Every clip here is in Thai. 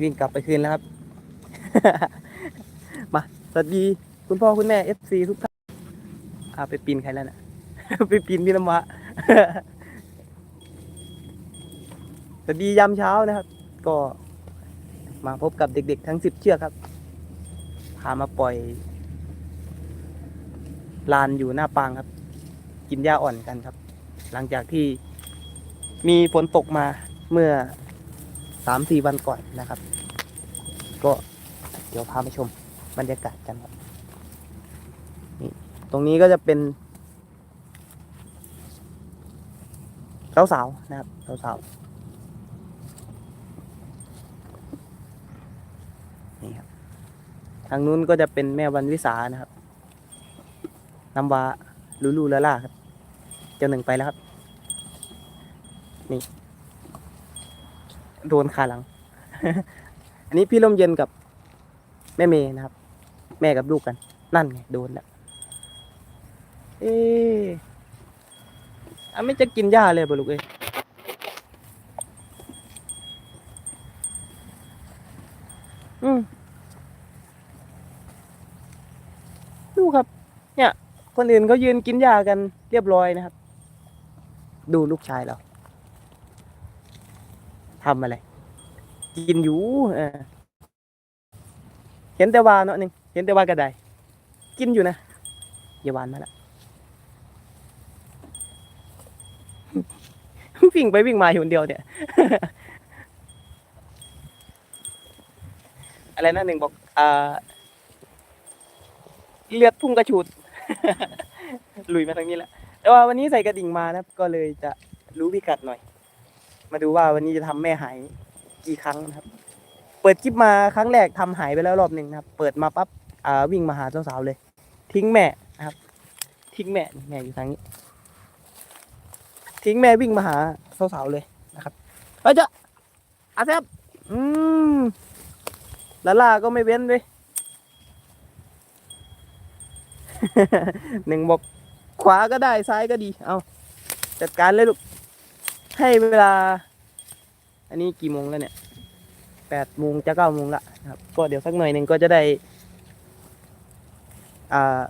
วิ่งกลับไปคืนแล้วครับ มาสวัสดีคุณพ่อคุณแม่เอฟซีทุกท่านอาไปปีนใครแล้วน่ะไปปีนพี่น้ำวะสวัสดียามเช้านะครับ ก็มาพบกับเด็กๆทั้งสิบเชือกครับ พามาปล่อย ลานอยู่หน้าปางครับ กินหญ้าอ่อนกันครับ หลังจากที่มีฝนตกมาเมื่อ สามสี่วันก่อนนะครับ ก็เดี๋ยวพาไปชมบรรยากาศกันครับนี่ตรงนี้ก็จะเป็นสาวๆนะครับสาวๆนี่ครับทางนู้นก็จะเป็นแม่วันวิสานะครับน้ำวาลูลูลาล่าครับ เจ้าหนึ่งไปแล้วครับ นี่ โดนขาหลัง อันนี้พี่ลมเย็นกับแม่เมย์นะครับ แม่กับลูกกัน นั่นไงโดนแล้วเอ๊ะอะไม่จะกินหญ้าเลยบ่ลูกเอ้ยอืมดูครับ เนี่ย คนอื่นเขายืนกินหญ้ากันเรียบร้อยนะครับ ดูลูกชายเรา ทำอะไร กินอยู่เห็นแต่วาเนาะหนึ่งเห็นแต่วากระไดกินอยู่นะอย่าวานมาละวิ่งไปวิ่งมาอยู่คนเดียวเนี่ย อะไรนะหนึ่งบอกอ่าเลือดพุ่งกระฉูดลุยมาทางนี้แหละแต่ว่าวันนี้ใส่กระดิ่งมานะก็เลยจะรู้พิกัดหน่อย มาดูว่าวันนี้จะทำแม่หายกี่ครั้งนะครับ เปิดคลิปมาครั้งแรกทำหายไปแล้วรอบหนึ่งนะครับ เปิดมาปั๊บอ่าวิ่งมาหาสาวๆเลย ทิ้งแม่นะครับ ทิ้งแม่แม่อยู่ทางนี้ ทิ้งแม่วิ่งมาหาสาวๆเลยนะครับเฮ้ยเจ้าอาเซฟอืมลาล่าก็ไม่เว้นด้วยหนึ่งบอกขวาก็ได้ซ้ายก็ดี เอาจัดการเลยลูก ให้เวลา อันนี้กี่โมงแล้วเนี่ยแปดโมงจะเก้าโมงละนะครับ ก็เดี๋ยวสักหน่อยหนึ่งก็จะได้ อ่า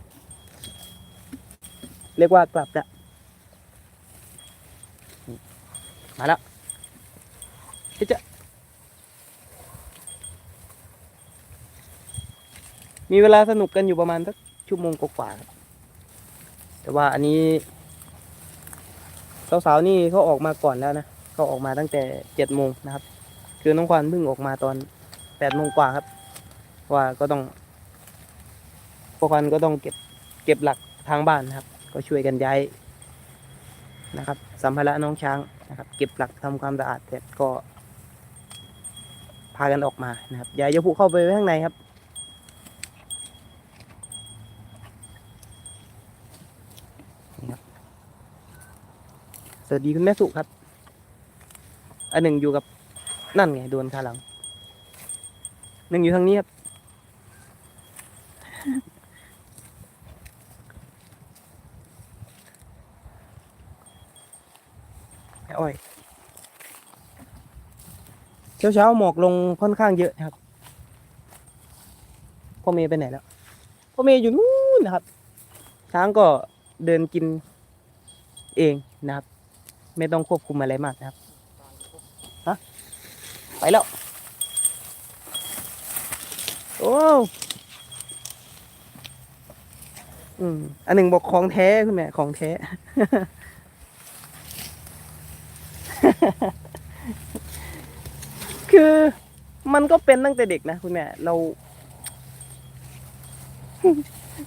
เรียกว่ากลับละมาแล้วเอ๊ะจะมีเวลาสนุกกันอยู่ประมาณสักชั่วโมงกว่าแต่ว่าอันนี้ สาวๆนี่เขาออกมาก่อนแล้วนะเขาออกมาตั้งแต่เจ็ดโมงนะครับ คือน้องควันเพิ่งออกมาตอนแปดโมงกว่าครับ ว่าก็ต้องพวกควันก็ต้องเก็บเก็บหลักทางบ้านนะครับ ก็ช่วยกันย้ายนะครับ สัมภาระน้องช้างนะครับ เก็บหลักทำความสะอาดเสร็จก็พากันออกมานะครับย้ายยาพุเข้าไปไว้ข้างในครับ สวัสดีคุณแม่สุครับ อันหนึ่งอยู่กับนั่นไงโดนขาหลัง หนึ่งอยู่ทางนี้ครับแม่อ้อย เช้าเช้าหมอกลงค่อนข้างเยอะนะครับ พ่อเมย์ไปไหนแล้ว พ่อเมย์อยู่นู้นนะครับ ช้างก็เดินกินเองนะครับ ไม่ต้องควบคุมอะไรมากนะครับฮะไปแล้ว โอ้อืมอันหนึ่งบอกของแท้คุณแม่ของแท้ คือมันก็เป็นตั้งแต่เด็กนะคุณแม่ เรา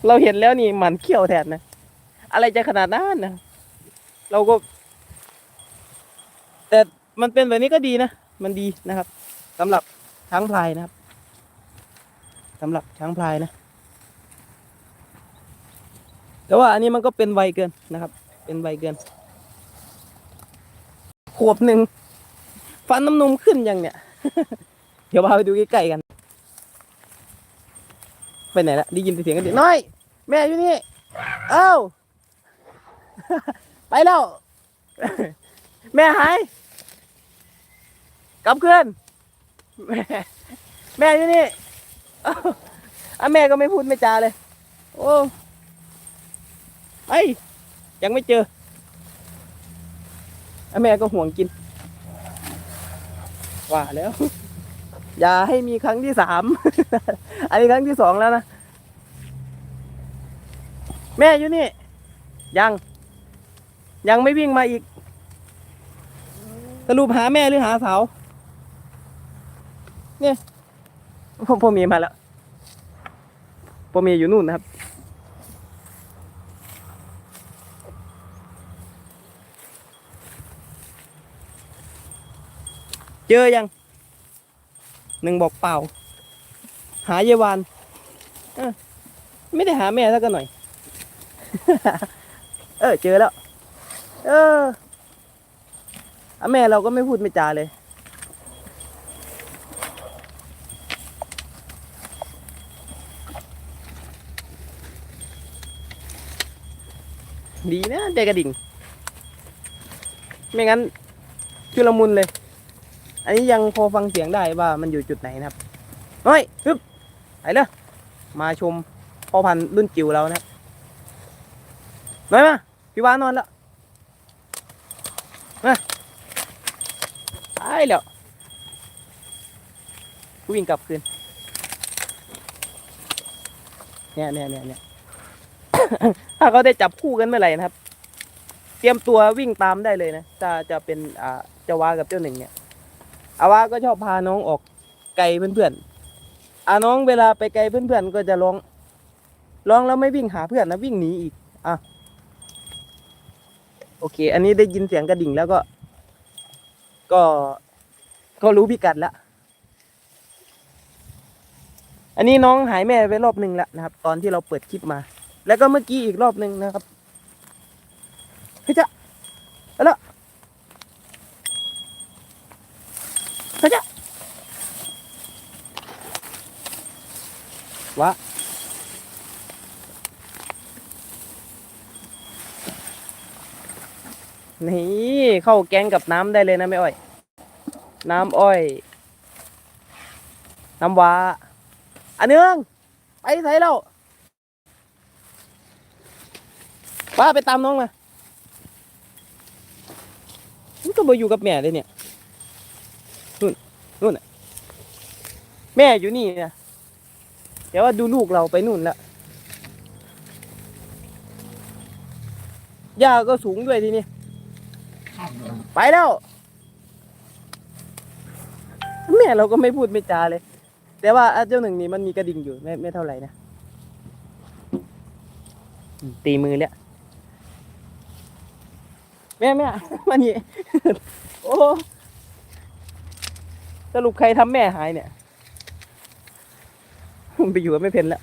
เราเห็นแล้วนี่หมันเขี้ยวแทนนะ อะไรจะขนาดนั้นนะ เราก็ มันเป็นแบบนี้ก็ดีนะ มันดีนะครับสำหรับช้างพลายนะครับสำหรับช้างพลายนะ แต่ว่าอันนี้มันก็เป็นไวเกินนะครับ เป็นไวเกิน ขวบหนึ่งฟันน้ำนมขึ้นยังเนี่ย เดี๋ยวพาไปดูใกล้ๆกัน ไปไหนละได้ยินเสียงกันดิน้อย แม่อยู่นี่เอ้าไปแล้ว แม่หาย กลับเพื่อนแม่แม่อยู่นี่เอ้าอะแม่ก็ไม่พูดไม่จาเลย โอ้ไอ้ยยังไม่เจออะแม่ก็ห่วงกิน ว่าแล้ว อย่าให้มีครั้งที่สาม อันนี้ครั้งที่สองแล้วนะ แม่อยู่นี่ ยัง ยังไม่วิ่งมาอีก สรุปหาแม่หรือหาสาว เนี่ยพ่อพ่อเมียมาแล้วพ่อเมียอยู่นู่นนะครับเจอยังหนึ่งบอกเปล่า หาเยวานไม่ได้หาแม่สักหน่อย เออเจอแล้ว เออแม่เราก็ไม่พูดไม่จาเลย ดีนะได้กระดิ่ง ไม่งั้นชุลมุนเลย อันนี้ยังพอฟังเสียงได้ว่ามันอยู่จุดไหนนะครับเฮ้ยฮึบไปเลยมาชมพ่อพันธุ์รุ่นจิ๋วเรานะครับน้อยมาพี่วานอนแล้วมาไปแล้ววิ่งกลับคืนเนี่ยเนี่ยเนี่ยเนี่ย ถ้าเขาได้จับคู่กันเมื่อไหร่นะครับ เตรียมตัววิ่งตามได้เลยนะจะจะเป็นอ่าเจ้าวากับเจ้าหนึ่งเนี่ยอาวาก็ชอบพาน้องออกไกลเพื่อนๆอาน้องเวลาไปไกลเพื่อนๆก็จะร้องร้องแล้วไม่วิ่งหาเพื่อนนะวิ่งหนีอีกอะโอเค อันนี้ได้ยินเสียงกระดิ่งแล้วก็ ก็ก็รู้พิกัดล้วอันนี้น้องหายแม่ไปรอบหนึ่งแล้วนะครับ ตอนที่เราเปิดคลิปมา แล้วก็เมื่อกี้อีกรอบหนึ่งนะครับเฮ้ยจ๊ะเอาละเฮ้ยจ๊ะวะนี่เข้าแกงกับน้ำได้เลยนะไม่อ้อย น้ำอ้อย น้ำว้าอันเนืองไปใส่แล้ว ป้าไปตามน้องมามันก็มาอยู่กับแม่เลยเนี่ยนู่นนู่นแม่อยู่นี่นะเดี๋ยวว่าดูลูกเราไปนู่นละย่าก็สูงด้วยทีนี้ไปแล้ว แม่เราก็ไม่พูดไม่จาเลย แต่ว่าอะเจ้าหนึ่งนี่มันมีกระดิ่งอยู่ไม่ไม่เท่าไหร่นะตีมือแล้ว แม่แม่มานี่โอ้สรุปใครทำแม่หายเนี่ยไปอยู่กับไม่เพนแล้ว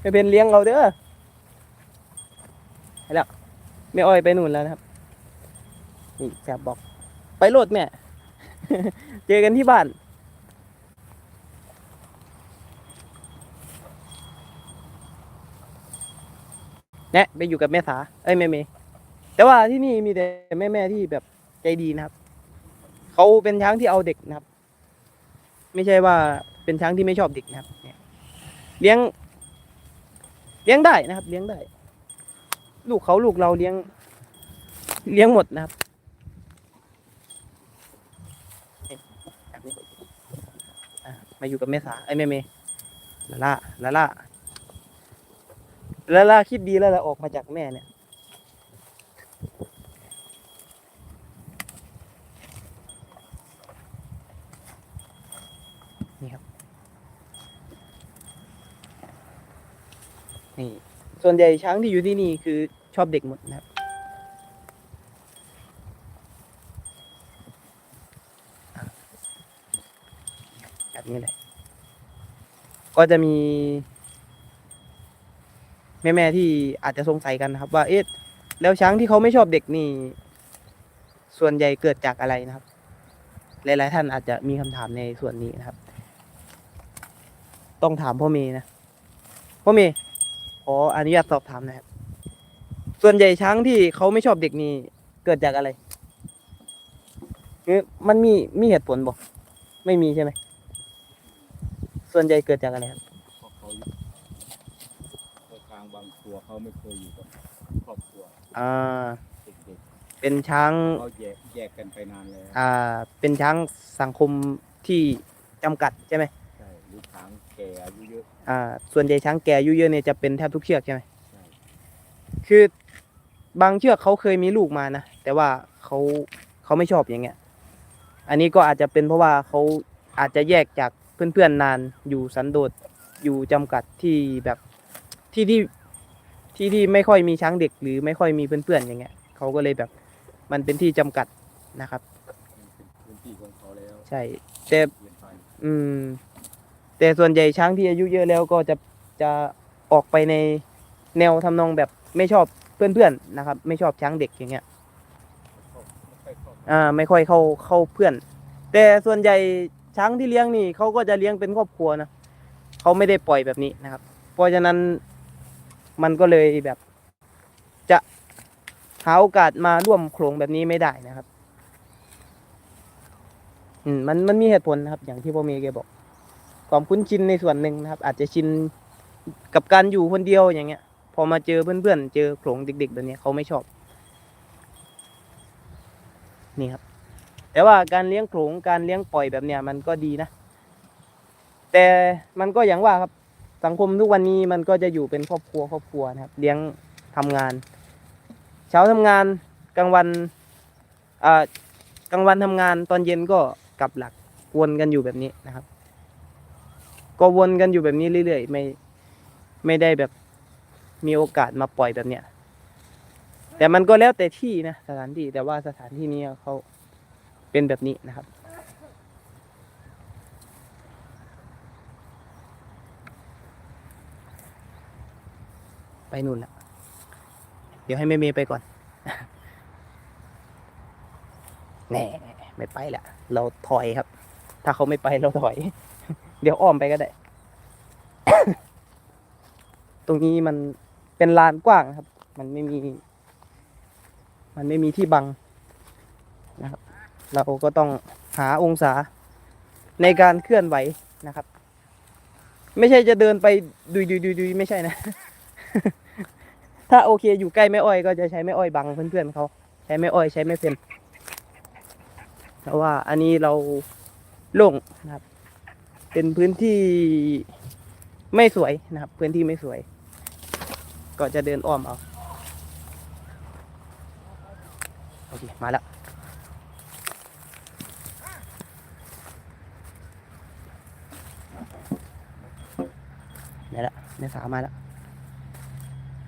ไม่เพนเลี้ยงเราเด้อไปแล้วแม่อ้อยไปนู่นแล้วนะครับนี่แจบบอก ไปโลดแม่ เจอกันที่บ้านแนะไปอยู่กับแม่สา เอ้ยแม่เมย์ แต่ว่าที่นี่มีแต่แม่แม่ๆที่แบบใจดีนะครับเขาเป็นช้างที่เอาเด็กนะครับ ไม่ใช่ว่าเป็นช้างที่ไม่ชอบเด็กนะครับเลี้ยง เลี้ยงได้นะครับ เลี้ยงได้ ลูกเขาลูกเราเลี้ยง เลี้ยงหมดนะครับมาอยู่กับแม่สาไอ้แม่เมลาล่าลาล่าล้วล่าคิดดีแล้วล่ะออกมาจากแม่เนี่ย นี่ครับ นี่ ส่ วนใหญ่ช้างที่อยู่ที่นี่คือชอบเด็กหมดนะครับ แบบนี้เลย ก็จะมี แม่ๆที่อาจจะสงสัยกันนะครับ ว่าเอ๊ะแล้วช้างที่เขาไม่ชอบเด็กนี่ ส่วนใหญ่เกิดจากอะไรนะครับ หลายๆท่านอาจจะมีคำถามในส่วนนี้นะครับ ต้องถามพ่อเมย์นะพ่อเมย์ ขออนุญาตสอบถามหนะครับ ส่วนใหญ่ช้างที่เขาไม่ชอบเด็กนี่เกิดจากอะไรคือมันมีมีเหตุผลบ่ไม่มีใช่ไหม ส่วนใหญ่เกิดจากอะไรครับเพราะเขาอยู่เขากลางบางตัวเขาไม่เคยอยู่กับครอบครัวอ่า เด็กเป็นช้าง ๆเขาแยกแยกกันไปนานแล้วอ่า เป็นช้างสังคมที่จำกัดใช่ไหม ใช่หรือช้างแก่อายุเย อะอ่าส่วนใหญ่ช้างแก่อายุเยอะเนี่ยจะเป็นแทบทุกเชือกใช่ไหมใช่คือบางเชือกเขาเคยมีลูกมานะแต่ว่าเขาเขาไม่ชอบอย่างเงี้ย อันนี้ก็อาจจะเป็นเพราะว่าเขาอาจจะแยกจากเพื่อนๆนานอยู่สันโดษอยู่จำกัดที่แบบที่ที่ที่ที่ไม่ค่อยมีช้างเด็ก หรือไม่ค่อยมีเพื่อนๆอย่างเงี้ยเขาก็เลยแบบมันเป็นที่จำกัดนะครับมันเป็นพื้นที่ของเขาแล้ว ใช่แต่เปลี่ยนไปอืม แต่ส่วนใหญ่ช้างที่อายุเยอะแล้วก็จะจะออกไปในแนวทำนองแบบไม่ชอบเพื่อนๆนะครับ ไม่ชอบช้างเด็กอย่างเงี้ยอ่าไม่ค่อยเข้าเข้าเพื่อน แต่ส่วนใหญ่ช้างที่เลี้ยงนี่เขาก็จะเลี้ยงเป็นครอบครัวนะเขาไม่ได้ปล่อยแบบนี้นะครับ เพราะฉะนั้นมันก็เลยแบบจะหาโอกาสมาร่วมโขลงแบบนี้ไม่ได้นะครับ อืมมันมันมีเหตุผลนะครับ อย่างที่พ่อเมย์แกบอก ความคุ้นชินในส่วนหนึ่งนะครับ อาจจะชินกับการอยู่คนเดียวอย่างเงี้ย พอมาเจอเพื่อนๆเจอโขลงเด็กๆแบบนี้เขาไม่ชอบ นี่ครับ แต่ว่าการเลี้ยงโขลงการเลี้ยงปล่อยแบบเนี้ยมันก็ดีนะ แต่มันก็อย่างว่าครับ สังคมทุกวันนี้มันก็จะอยู่เป็นครอบครัวครอบครัวนะครับ เลี้ยงทำงาน เช้าทำงานกลางวันอ่ากลางวันทำงานตอนเย็นก็กลับหลักวนกันอยู่แบบนี้นะครับ ก็วนกันอยู่แบบนี้เรื่อยๆไม่ไม่ได้แบบมีโอกาสมาปล่อยแบบเนี้ยแต่มันก็แล้วแต่ที่นะสถานที่ แต่ว่าสถานที่นี้เขาเป็นแบบนี้นะครับ ไปนู่นละเดี๋ยวให้แม่เมย์ไปก่อนแหน่ไม่ไปละเราถอยครับ ถ้าเขาไม่ไปเราถอย เดี๋ยวอ้อมไปก็ได้ ตรงนี้มันเป็นลานกว้างครับ มันไม่มี มันไม่มีที่บังนะครับ เราก็ต้องหาองศาในการเคลื่อนไหวนะครับ ไม่ใช่จะเดินไปดุยดุยดุยดุยไม่ใช่นะ ถ้าโอเคอยู่ใกล้แม่อ้อยก็จะใช้แม่อ้อยบังเพื่อนๆเขาใช้แม่อ้อยใช้ไม่เป็นเพราะว่าอันนี้เราโล่งนะครับ เป็นพื้นที่ไม่สวยนะครับ พื้นที่ไม่สวย ก็จะเดินอ้อมเอาโอเคมาแล้วนี่แหละเนี่สาวมาแล้ว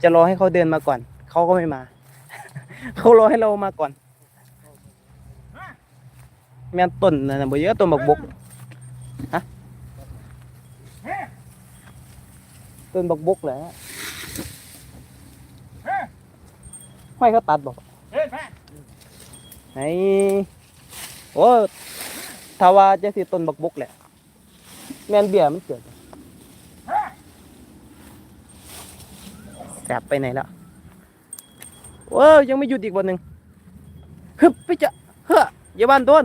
จะรอให้เขาเดินมาก่อน เขาก็ไม่มา เขารอให้เรามาก่อน แม่นต้นนะนะบ่เยอะต้นบักบกฮะ ต้นบักบกเหรอห้อยเขาตัดบอกไหนโอ้ถ้าว่าจะสิต้นบักบกแหละ แมนเบียมันเกิดแสบไปไหนแล้วโอ้ยยังไม่หยุดอีกวันหนึ่งฮึบไปจะเฮ้ออย่าบ้านโดน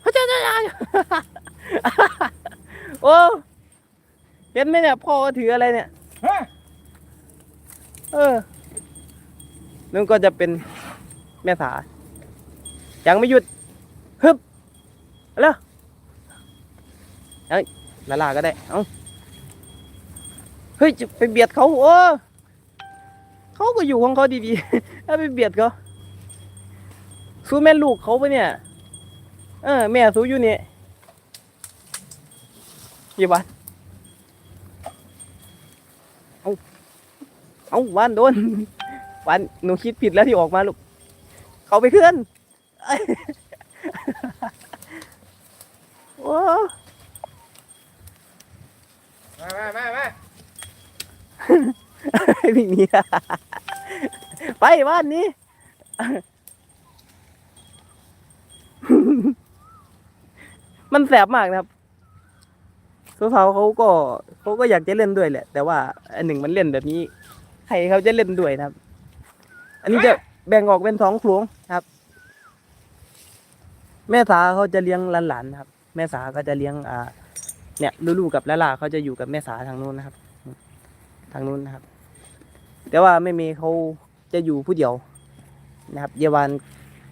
เฮ้ยจ้าจ้าจ้าโอ้ เห็นไหมเนี่ยพ่อก็ถืออะไรเนี่ยเออนั่นก็จะเป็นแม่สา ยังไม่หยุด ฮึบเอาเร็วเฮ้ยละลาก็ได้ เอาเฮ้ยจะไปเบียดเขาโอ้เขาก็อยู่ของเขาดีๆถ้าไปเบียดเขาสู้แม่ลูกเขาปะเนี่ย เออ แม่สู้อยู่เนี่ยยี่วันเอา เอาวันโดนวันหนูคิดผิดแล้วที่ออกมาลูก เขาไปเคลื่อนโอ้มามามามาวิ่งหนีไปบ้านนี้มันแสบมากนะครับสาวเขาก็เขาก็อยากจะเล่นด้วยแหละ แต่ว่าอันหนึ่งมันเล่นแบบนี้ ใครเขาจะเล่นด้วยนะครับ อันนี้จะแบ่งออกเป็นสองโขลงครับ แม่สาเขาจะเลี้ยงหลานๆนครับ แม่สาก็จะเลี้ยงอ่า เนี่ยลูกๆกับละลาเขาจะอยู่กับแม่สาทางนู้นนะครับ ทางนู้นนะครับ แต่ว่าแม่เมย์เขาจะอยู่ผู้เดียวนะครับ เยวาน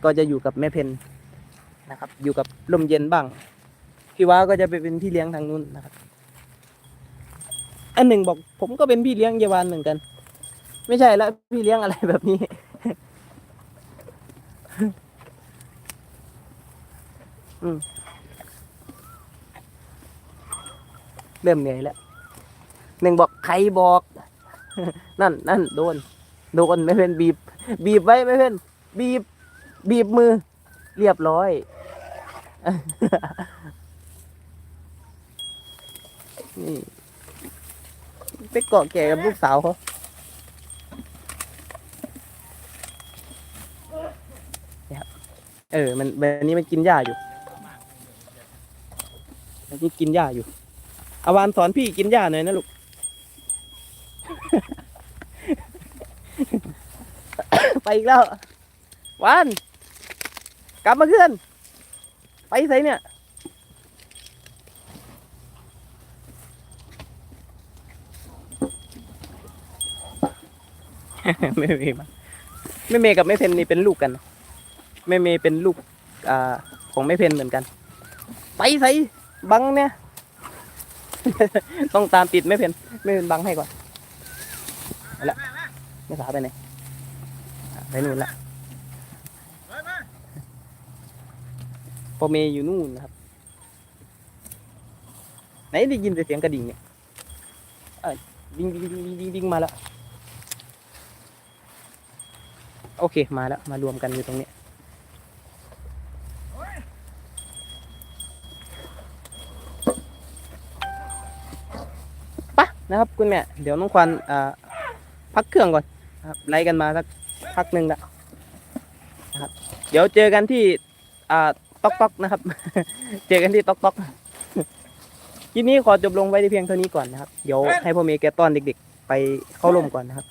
ก็จะอยู่กับแม่เพนนะครับ อยู่กับลมเย็นบ้างพี่ว้าก็จะไปเป็นพี่เลี้ยงทางนู้นนะครับ อันหนึ่งบอกผมก็เป็นพี่เลี้ยงเยวานเหมือนกัน ไม่ใช่แล้วพี่เลี้ยงอะไรแบบนี้ เริ่มเหนื่อยแล้วหนึ่งบอกใครบอก นั่นนั่นโดน โดนไม่เป็นบีบ บีบไว้ไม่เป็นบีบ บีบมือ เรียบร้อยนี่ไปเกาะแก่กับลูกสาวเขาเนี่ยครับ เออ มันแบบนี้มันกินหญ้าอยู่มันนี่กินหญ้าอยู่อาวานสอนพี่กินหญ้าหน่อยนะลูก ไปอีกแล้ววาน กลับมาเพื่อน ไปไสเนี่ย ไม่เมย์มาไม่เมย์กับไม่เพนนี่เป็นลูกกันนะ ไม่เมย์เป็นลูกอของไม่เพนเหมือนกัน ไปไสบังเนี่ย ต้องตามติดไม่เพนไม่เพนบังให้ก่อนเอาละไม่สาไปไหนไปนู่นละพอเมย์อยู่นู่นนะครับ ไหนได้ยินแต่เสียงกระดิ่งเนี่ยดิงดิ่งดิ่งดิ่งดิ่งดิ่งมาแล้ว โอเค มาแล้ว มารวมกันอยู่ตรงนี้ นะครับคุณแม่ เดี๋ยวน้องควันพักเครื่องก่อนครับไล่กันมาสักพักหนึ่งแล้วนะครับ เดี๋ยวเจอกันที่ต๊อกต๊อกนะครับ เจอกันที่ต๊อกต๊อกคลิปนี้ขอจบลงไว้ที่เพียงเท่านี้ก่อนนะครับ เดี๋ยวให้พ่อเมย์แกต้อนเด็กๆ ไปเข้าร่มก่อนนะครับ